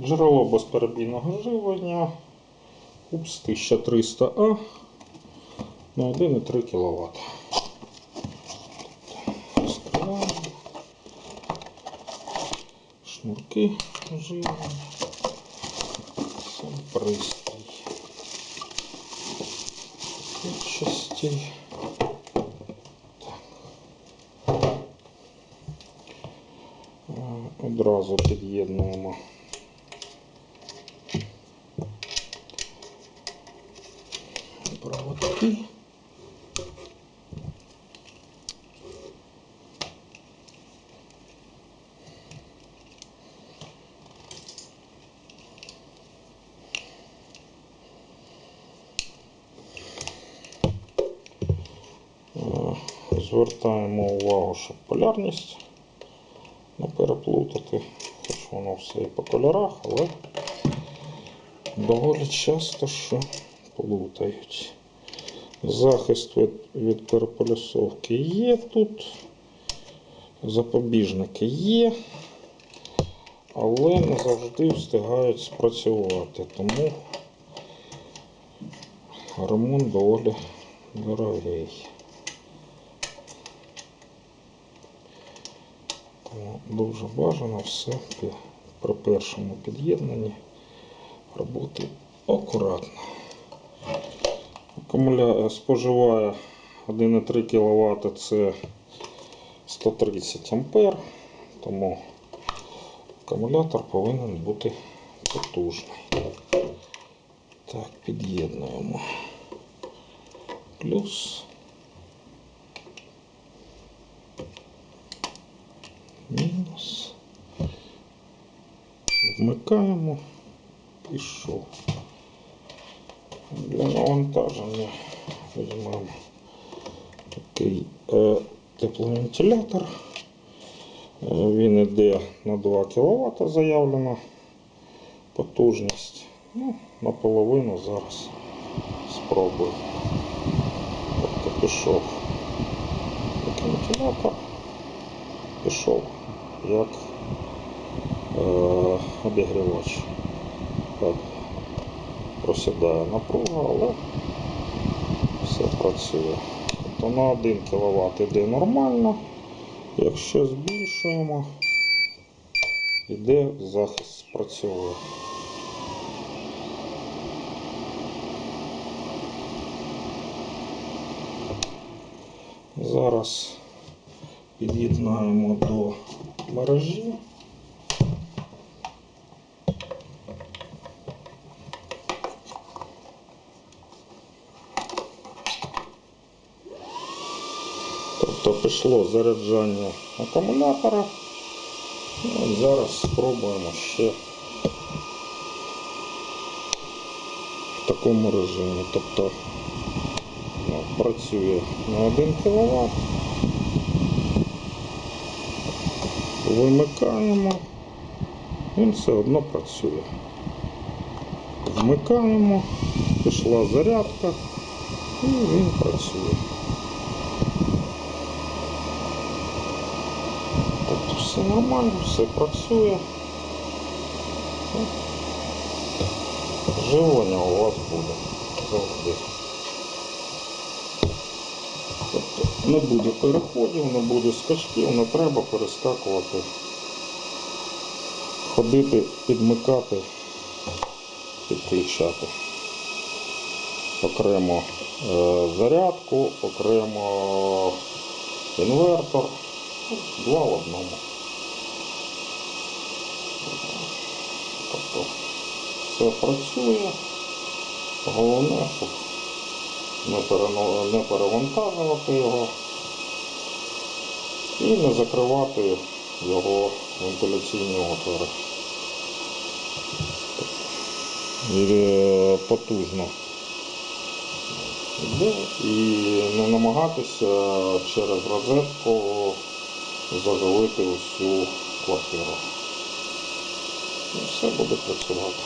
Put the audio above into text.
Джерело безперебійного живлення УПС 1300А на 1,3 кВт. Розкриваємо. Шнурки живлення. Сам пристрій. Частей. Одразу під'єднуємо проводки. Е, Звертаємо увагу, щоб полярність не переплутати, хоч воно все і по кольорах, але доволі часто що плутають. Захист від, від переполюсовки є тут, запобіжники є, але не завжди встигають спрацювати, тому ремонт доволі дорогий. Тому дуже бажано все при першому під'єднанні робити акуратно. Акумуля... Споживає 1,3 кВт це 130 А, тому акумулятор повинен бути потужний. Так, під'єднуємо. Плюс. Мінус. Вмикаємо. Пішов. Для навантаження візьмемо такий е, тепловентилятор. Е, він йде на 2 кВт заявлена потужність. Ну, наполовину зараз спробую. Тобто пішов як вентилятор, пішов як е, обігрівач. Так просідає напруга, але все працює. Тобто на 1 кВт йде нормально. Якщо збільшуємо, йде захист спрацьовує. Зараз під'єднаємо до мережі. Тобто пішло заряджання акумулятора. Ну, зараз спробуємо ще в такому режимі. Тобто ну, працює на 1 кВт. Вимикаємо, він все одно працює. Вмикаємо, пішла зарядка і він працює. Тобто все нормально, все працює. Живлення у вас буде завжди. Тобто не буде переходів, не буде скачків, не треба перескакувати, ходити, підмикати, підключати. Окремо е, зарядку, окремо інвертор. Два в одному. Тобто все працює. Головне, щоб не, перевантажувати його і не закривати його вентиляційні отвори. І е, потужно йде і не намагатися через розетку зажилити усю квартиру. Все буде працювати.